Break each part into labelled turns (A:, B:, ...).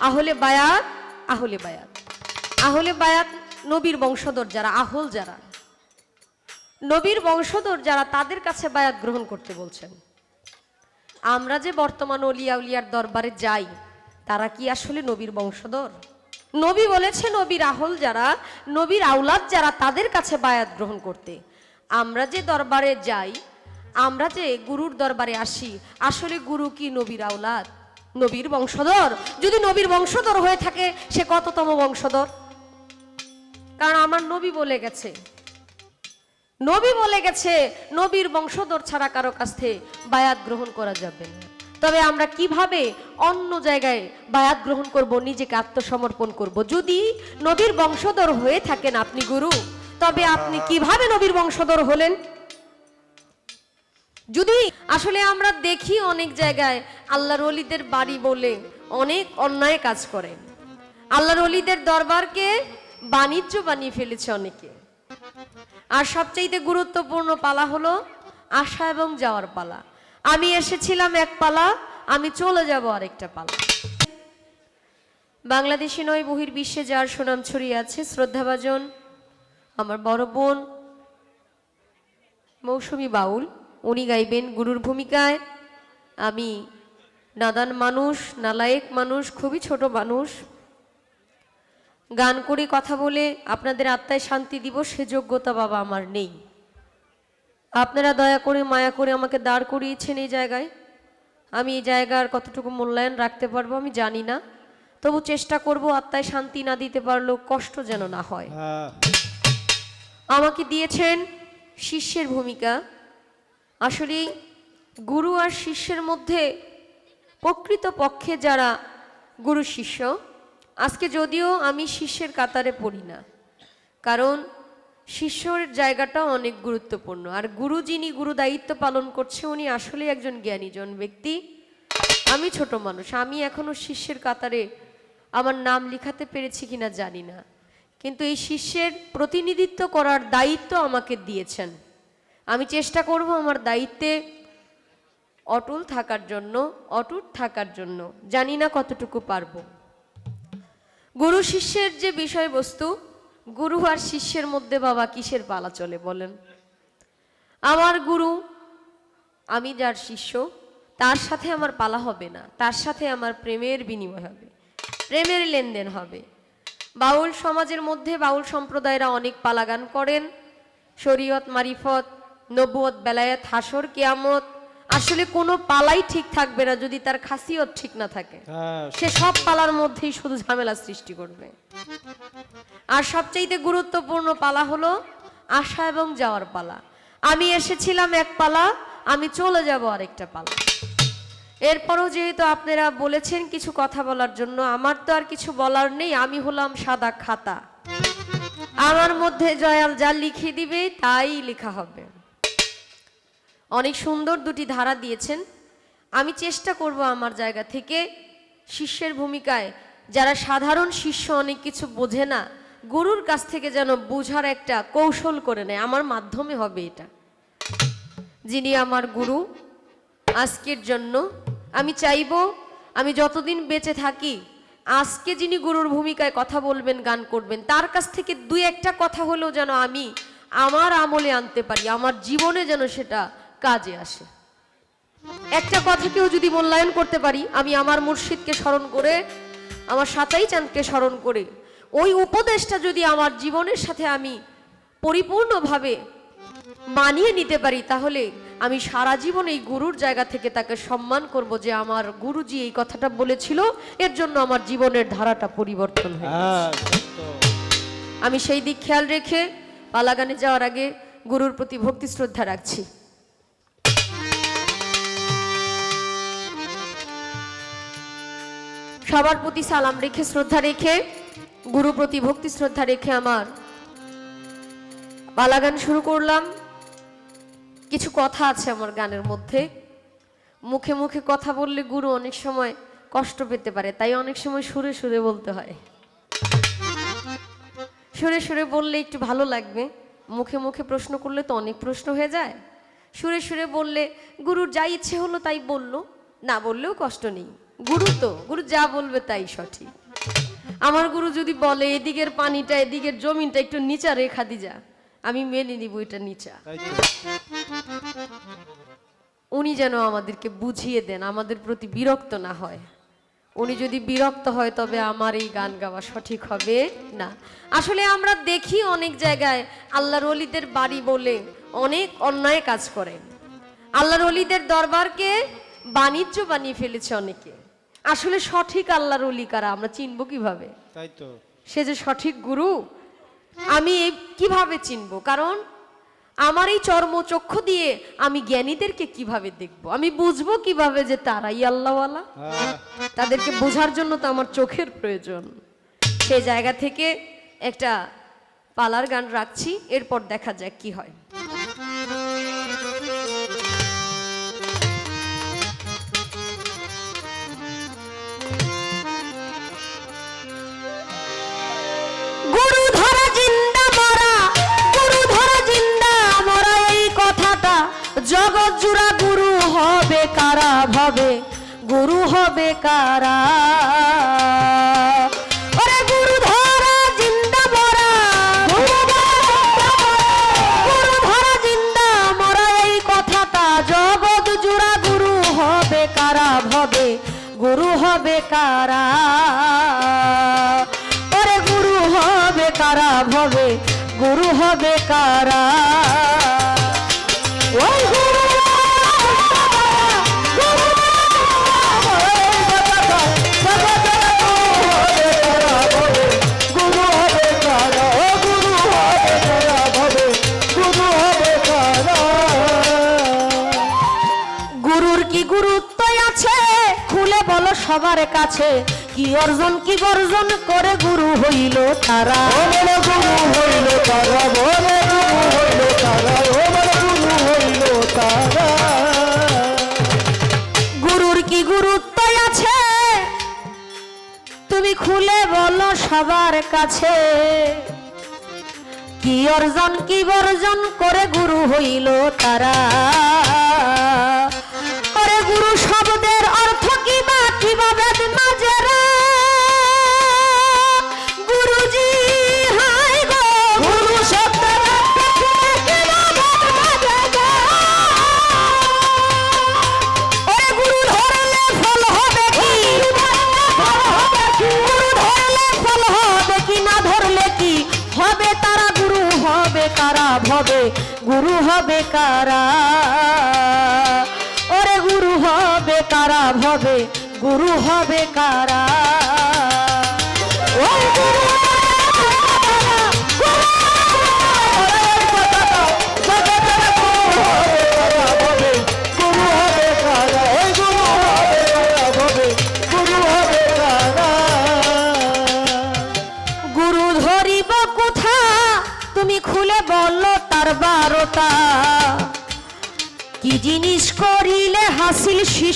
A: আহলে বায়াত আহলে বায়াত। আহলে বায়াত নবীর বংশধর যারা, আহল যারা। নবীর বংশধর যারা, তাদের কাছে বায়াত গ্রহণ করতে বলছেন। আমরা যে বর্তমান অলিয়া উলিয়ার দরবারে যাই, তারা কি আসলে নবীর বংশধর? নবী বলেছে নবীর আহল যারা, নবীর আউলাদ যারা, তাদের কাছে বায়াত গ্রহণ করতে। আমরা যে দরবারে যাই, আমরা যে গুরুর দরবারে আসি, আসলে গুরু কি নবীর আউলাদ নবীর বংশধর। যদি নবীর বংশধর হয়ে থাকে, সে কততম বংশধর? কারণ আমার নবী বলে গেছে। নবী বলে গেছে, নবীর বংশধর ছাড়া কারও কাছ থেকে বায়াত গ্রহণ করা যাবে না। তবে আমরা কীভাবে অন্য জায়গায় বায়াত গ্রহণ করব, নিজেকে আত্মসমর্পণ করব? যদি নবীর বংশধর হয়ে থাকেন আপনি গুরু, তবে আপনি কীভাবে নবীর বংশধর হলেন? যদি আসলে আমরা দেখি অনেক জায়গায় আল্লাহর অলিদের বাড়ি বলে অনেক অন্যায় কাজ করে। আল্লাহর অলিদের দরবারকে বাণিজ্য বানিয়ে ফেলেছে অনেকে। আর সবচাইতে গুরুত্বপূর্ণ পালা হলো আসা এবং যাওয়ার পালা। আমি এসেছিলাম এক পালা, আমি চলে যাব আরেকটা পালা। বাংলাদেশে নয় বহির বিশ্বে যার সুনাম ছড়িয়ে আছে, শ্রদ্ধাভাজন, আমার বড় বোন, মৌসুমী বাউল। উনি গাইবেন গুরুর ভূমিকায়। আমি নাদান মানুষ নালায়েক মানুষ খুবই ছোট মানুষ। গান করে কথা বলে আপনাদের আত্মায় শান্তি দিব সে যোগ্যতা বাবা আমার নেই। আপনারা দয়া করে মায়া করে আমাকে দাঁড় করিয়েছেন এই জায়গায়। আমি এই জায়গার কতটুকু মূল্যায়ন রাখতে পারব আমি জানি না। তবু চেষ্টা করব আত্মায় শান্তি না দিতে পারলেও কষ্ট যেন না হয়।
B: হ্যাঁ।
A: আমাকে দিয়েছেন শিষ্যের ভূমিকা। আসলে গুরু আর শিষ্যের মধ্যে প্রকৃত পক্ষে যারা গুরু শিষ্য, আজকে যদিও আমি শিষ্যের কাতারে পড়ি না, কারণ শিষ্যর জায়গাটা অনেক গুরুত্বপূর্ণ। আর গুরু যিনি গুরু দায়িত্ব পালন করছে, উনি আসলে একজন জ্ঞানীজন ব্যক্তি। আমি ছোট মানুষ, আমি এখনও শিষ্যের কাতারে আমার নাম লিখাতে পেরেছি কিনা জানি না। কিন্তু এই শিষ্যের প্রতিনিধিত্ব করার দায়িত্ব আমাকে দিয়েছেন। আমি চেষ্টা করব আমার দায়িত্বে অটল থাকার জন্য, অটুট থাকার জন্য। জানি না কতটুকু পারব। গুরু শিষ্যের যে বিষয়বস্তু, গুরু আর শিষ্যের মধ্যে বাবা কিসের পালা চলে বলেন? আমার গুরু, আমি যার শিষ্য, তার সাথে আমার পালা হবে না। তার সাথে আমার প্রেমের বিনিময় হবে। প্রেমের লেনদেন হবে। বাউল সমাজের মধ্যে বাউল সম্প্রদায়রা অনেক পালাগান করেন। শরীয়ত, মারিফত নবুয়ত বেলায়েত হাসর কিয়ামত আসলে কোনো পালাই ঠিক থাকবে না যদি তার খাসিয়ত ঠিক না থাকে।
B: হ্যাঁ।
A: সে সব পালার মধ্যেই শুধু ঝামেলা সৃষ্টি করবে। আর সবচাইতে গুরুত্বপূর্ণ পালা হলো আসা এবং যাওয়ার পালা। আমি এসেছিলাম এক পালা আমি চলে যাব আরেকটা পালা। এরপরও যেহেতু আপনারা বলেছেন কিছু কথা বলার জন্য আমার তো আর কিছু বলার নেই আমি হলাম সাদা খাতা। আমার মধ্যে জয়াল যা লিখে দিবে তাই লেখা হবে। অনেক সুন্দর দুটি ধারা দিয়েছেন। আমি চেষ্টা করব আমার জায়গা থেকে শিষ্যের ভূমিকায়। যারা সাধারণ শিষ্য অনেক কিছু বোঝে না, গুরুর কাছ থেকে যেন বোঝার একটা কৌশল করে নেয়। আমার মাধ্যমে হবে এটা। যিনি আমার গুরু, আজকের জন্য আমি চাইব, আমি যতদিন বেঁচে থাকি, আজকে যিনি গুরুর ভূমিকায় কথা বলবেন, গান করবেন, তার কাছ থেকে দুই একটা কথা হলেও যেন আমি আমার আমলে আনতে পারি, আমার জীবনে যেন সেটা কাজে আসে। একটা কথাকেও যদি মূল্যায়ন করতে পারি আমি আমার মুর্শিদকে স্মরণ করে আমার সাতাই চাঁদকে স্মরণ করে ওই উপদেশটা যদি আমার জীবনের সাথে আমি পরিপূর্ণভাবে মানিয়ে নিতে পারি তাহলে আমি সারা জীবন এই গুরুর জায়গা থেকে তাকে সম্মান করব যে আমার গুরুজি এই কথাটা বলেছিল এর জন্য আমার জীবনের ধারাটা পরিবর্তন হয়
B: হ্যাঁ
A: আমি সেই দিক খেয়াল রেখে পালাগানে যাওয়ার আগে গুরুর প্রতি ভক্তি শ্রদ্ধা রাখছি। সবার প্রতি সালাম রেখে, শ্রদ্ধা রেখে, গুরু প্রতি ভক্তি, শ্রদ্ধা রেখে আমার পালা গান শুরু করলাম। কিছু কথা আছে আমার গানের মধ্যে। মুখে মুখে কথা বললে গুরু অনেক সময় কষ্ট পেতে পারে, তাই অনেক সময় সুরে সুরে বলতে হয়। সুরে সুরে বললে একটু ভালো লাগবে, মুখে মুখে প্রশ্ন করলে তো অনেক প্রশ্ন হয়ে যায়। সুরে সুরে বললে, গুরুর যা ইচ্ছে হলো তাই বলল, না বললেও কষ্ট নেই। গুরু তো গুরু যা বলবে তাই সঠিক। আমার গুরু যদি বলে এদিকের পানিটা এদিকের জমিনটা একটু নিচা রেখা দি যা আমি মেনে নিব এটা নিচা। উনি যেন আমাদেরকে বুঝিয়ে দেন আমাদের প্রতি বিরক্ত না হয়। উনি যদি বিরক্ত হয় তবে আমার এই গান গাওয়া সঠিক হবে না। আসলে আমরা দেখি অনেক জায়গায় আল্লাহর অলিদের বাড়ি বলে অনেক অন্যায় কাজ করেন। আল্লাহর অলিদের দরবারকে বাণিজ্য বানিয়ে ফেলেছে অনেকে। আসলে সঠিক আল্লাহর অলি কারা? আমরা চিনব কীভাবে?
B: তাই তো।
A: সে যে সঠিক গুরু আমি এই কীভাবে চিনব? কারণ আমার এই চর্মচক্ষু দিয়ে আমি জ্ঞানীদেরকে কীভাবে দেখব? আমি বুঝব কীভাবে যে তারাই আল্লাহওয়ালা?
B: হ্যাঁ।
A: তাদেরকে বোঝার জন্য তো আমার চোখের প্রয়োজন। সেই জায়গা থেকে একটা পালার গান রাখছি এরপর দেখা যাক কি হয়। জগৎ জুড়া গুরু হবে কারা ভাবে? গুরু হবে কারা? হবে গুরু হবে কারা? ওরে গুরু হবে কারা ভবে? গুরু হবে কারা? সবার কাছে। কি অর্জন কি বর্জন করে গুরু হইল তারা।
B: গুরু হইল তারা গুরু হইল তারা গুরু হইল তারা।
A: গুরুর কি গুরুত্ব আছে? তুমি খুলে বলো সবার কাছে। কি অর্জন কি বর্জন করে গুরু হইল তারা। করে গুরু শব্দের গুরু হবে কারা? ওরে গুরু হবে কারা ভবে? গুরু হবে কারা? ও গুরু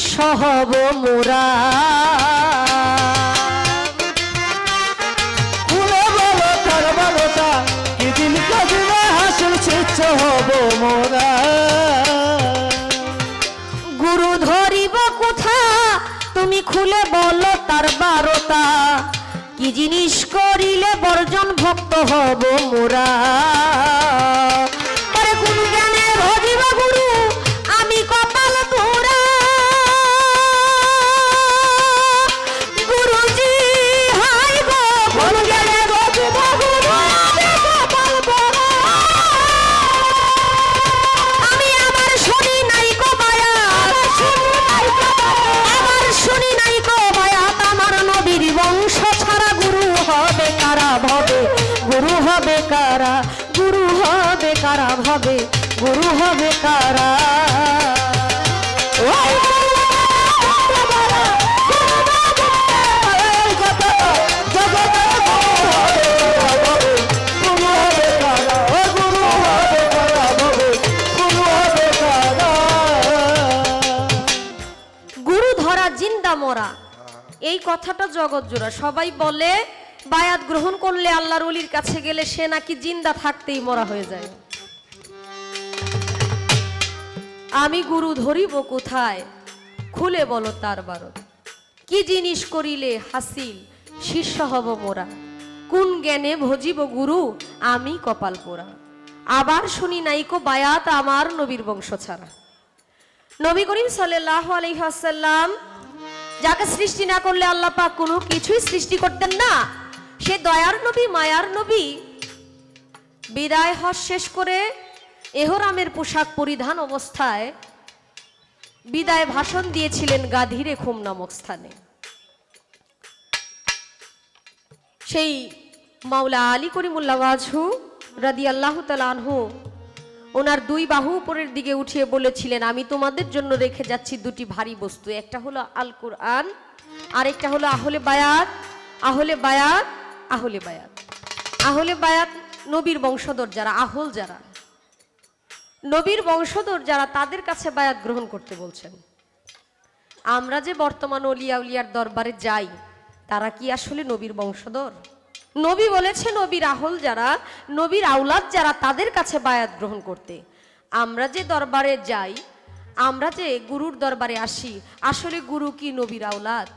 A: শিষ্য হব মোরা।
B: খুলে বলো, তার বারোটা কি দিন কাজে হাসিল চিচ্ছ হব মোরা।
A: গুরু ধরিব কোথা? তুমি খুলে বলো, তার বারোটা। কি জিনিস করিলে বর্জন ভক্ত হব মোরা? ধরা জিন্দা মরা। এই কথাটা জগৎ জোড়া। সবাই বলে, বায়াত গ্রহণ করলে আল্লাহর অলির কাছে গেলে সে নাকি জিন্দা থাকতেই মরা হয়ে যায়। আমি গুরু ধরিব কোথায়? খুলে বলো তার বারত কি জিনিস করিলে হাসিল? শিষ্য হব মোরা। কোন জ্ঞানে ভজিব গুরু? আমি কপাল পোড়া। আবার শুনি নাইকো বায়াত আমার নবীর বংশ ছাড়া। নবী করিম সাল্লাহ আলহাসাল্লাম যাকে সৃষ্টি না করলে আল্লাহ পাক কোনো কিছুই সৃষ্টি করতেন না। সে দয়ার নবী, মায়ার নবী। বিদায় হজ শেষ করে এহরামের পোশাক পরিধান অবস্থায় বিদায় ভাষণ দিয়েছিলেন গাধীরে খুম নামক স্থানে। সেই মাওলা আলী করিমুল্লাহ রাদি আল্লাহ আনহু ওনার দুই বাহু উপরের দিকে উঠিয়ে বলেছিলেন, আমি তোমাদের জন্য রেখে যাচ্ছি দুটি ভারী বস্তু। একটা হলো আল কোরআন আর একটা হলো আহলে বায়াত। আহলে বায়াত আহলে বায়াত। আহলে বায়াত নবীর বংশধর যারা, আহল যারা। নবীর বংশধর যারা তাদের কাছে বায়াত গ্রহণ করতে বলছেন। আমরা যে বর্তমান অলিয়া উলিয়ার দরবারে যাই, তারা কি আসলে নবীর বংশধর? নবী বলেছে নবীর আহল যারা, নবীর আউলাদ যারা তাদের কাছে বায়াত গ্রহণ করতে। আমরা যে দরবারে যাই, আমরা যে গুরুর দরবারে আসি, আসলে গুরু কি নবীর আউলাদ?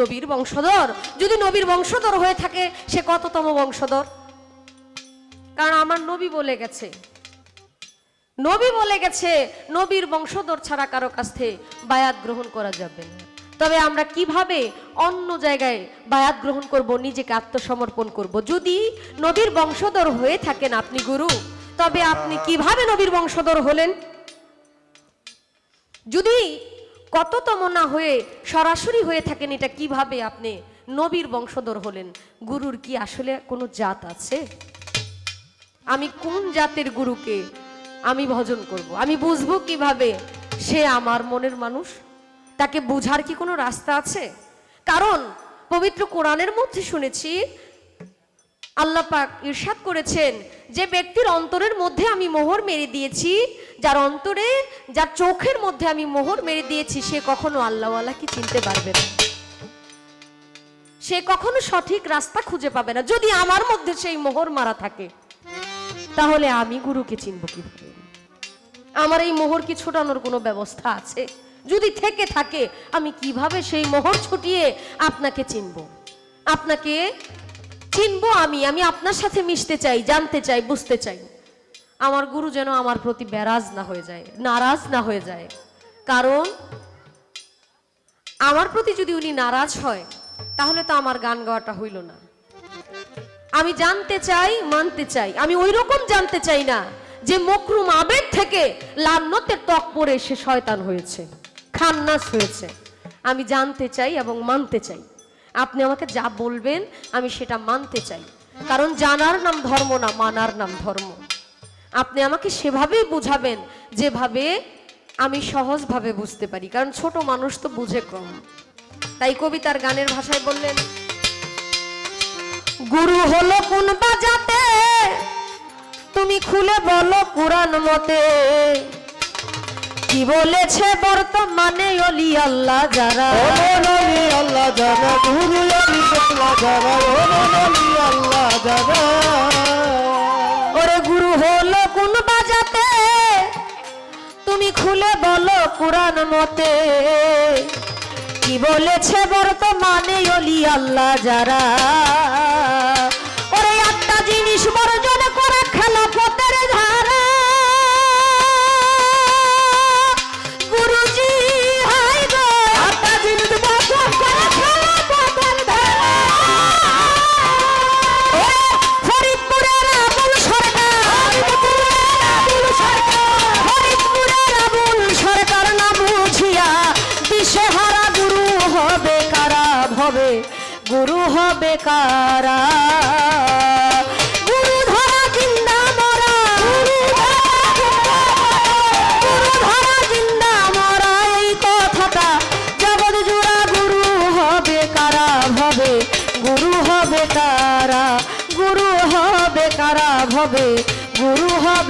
A: নবীর বংশধর? যদি নবীর বংশধর হয়ে থাকে, সে কততম বংশধর? কারণ আমার নবী বলে গেছে নবী বলে গেছে, নবীর বংশধর ছাড়া কারও কাছ থেকে বায়াত গ্রহণ করা যাবে তবে আমরা কীভাবে অন্য জায়গায় বায়াত গ্রহণ করব, নিজেকে আত্মসমর্পণ করব? যদি নবীর বংশধর হয়ে থাকেন আপনি গুরু, তবে আপনি কীভাবে নবীর বংশধর হলেন? যদি কততম না হয়ে সরাসরি হয়ে থাকেন, এটা কীভাবে আপনি নবীর বংশধর হলেন? গুরুর কি আসলে কোনো জাত আছে? আমি কোন জাতের গুরুকে আমি ভজন করব। আমি বুঝব কীভাবে সে আমার মনের মানুষ? তাকে বুঝার কি কোনো রাস্তা আছে? কারণ পবিত্র কোরআনের মধ্যে শুনেছি, আল্লাহ পাক ইরশাদ করেছেন যে ব্যক্তির অন্তরের মধ্যে আমি মোহর মেরে দিয়েছি, যার অন্তরে, যার চোখের মধ্যে আমি মোহর মেরে দিয়েছি, সে কখনো আল্লাহওয়ালাকে চিনতে পারবে না। সে কখনো সঠিক রাস্তা খুঁজে পাবে না। যদি আমার মধ্যে সেই মোহর মারা থাকে তাহলে আমি গুরুকে চিনব কীভাবে? আমার এই মোহর কি ছোটানোর কোনো ব্যবস্থা আছে? যদি থেকে থাকে, আমি কীভাবে সেই মোহর ছুটিয়ে আপনাকে চিনব? আপনাকে চিনব আমি আমি আপনার সাথে মিশতে চাই, জানতে চাই, বুঝতে চাই। আমার গুরু যেন আমার প্রতি ব্যারাজ না হয়ে যায়, নারাজ না হয়ে যায়। কারণ আমার প্রতি যদি উনি নারাজ হয়, তাহলে তো আমার গান গাওয়াটা হইল না। আমি জানতে চাই, মানতে চাই। আমি ওই রকম জানতে চাই না যে মকরুম আবেগ থেকে লান্নতের ত্বক পরে সে শয়তান হয়েছে, খান্নাস হয়েছে। আমি জানতে চাই এবং মানতে চাই। আপনি আমাকে যা বলবেন, আমি সেটা মানতে চাই। কারণ জানার নাম ধর্ম না, মানার নাম ধর্ম। আপনি আমাকে সেভাবেই বুঝাবেন, যেভাবে আমি সহজভাবে বুঝতে পারি। কারণ ছোট মানুষ তো বুঝে কম। তাই কবিতার গানের ভাষায় বললেন গুরু হলো কোন বাজাতে? তুমি খুলে বলো কোরআন মতে। কি বলেছে বর্তমানে অলি আল্লাহ যারা?
B: আল্লাহ জানা গুরু আল্লাহ ওলি আল্লাহ
A: ওরে গুরু হলো কোন বাজাতে? তুমি খুলে বলো কোরআন মতে। কি বলেছে বর্তমানে অলি আল্লাহ যারা? ওরে একটা জিনিস বর্জন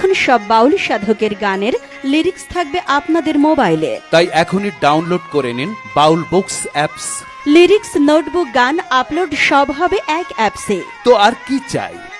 C: এখন সব বাউল সাধকের গানের লিরিক্স থাকবে আপনাদের মোবাইলে।
D: তাই এখনই ডাউনলোড করে নিন Baul books apps.
C: Lyrics notebook গান আপলোড সব হবে এক অ্যাপসে।
D: তো আর কি চাই?